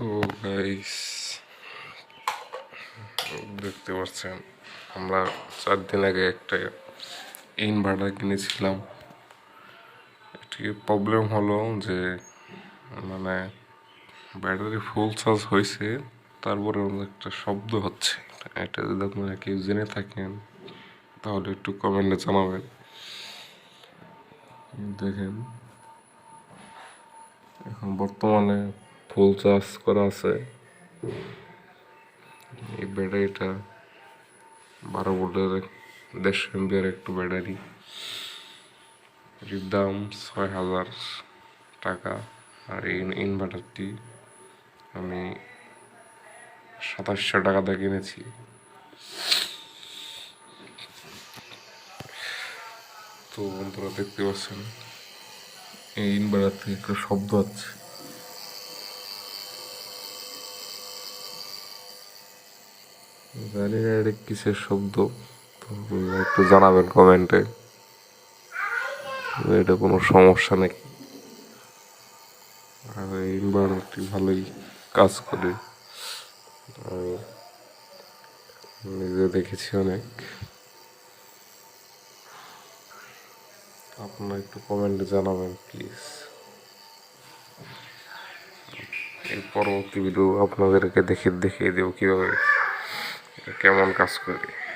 তো গাইস দেখতে পাচ্ছেন, আমরা চার দিন আগে একটা ইনভার্টার কিনেছিলাম। একটি প্রবলেম হলো যে মানে ব্যাটারি ফুল চার্জ হয়েছে, তারপরে একটা শব্দ হচ্ছে। এটা যদি আপনারা কেউ জেনে থাকেন, তাহলে একটু কমেন্টে জানাবেন। দেখেন, এখন বর্তমানে ফুল চার্জ করা আছে। এই ব্যাটারিটা বারো ভোল্টের দেড়শো এমবিআর একটু ব্যাটারি এটির দাম ছয় হাজার টাকা আর এই ইনভার্টারটি আমি সাতাশশো টাকাতে কিনেছি। তো বন্ধুরা, দেখতে পাচ্ছেন, এই ইনভার্টার থেকে একটা শব্দ হচ্ছে জানি না এটা কিসের শব্দ। একটু জানাবেন কমেন্টে। এটা কোনো সমস্যা নেই। আর ইনভার্টারটি ভালোই কাজ করে। আমি নিজে দেখেছি অনেক। আপনারা একটু কমেন্টে জানাবেন প্লিজ এই পরবর্তী ভিডিও আপনাদেরকে দেখে, দেখিয়ে দেবো কীভাবে কেমন কাজ করে?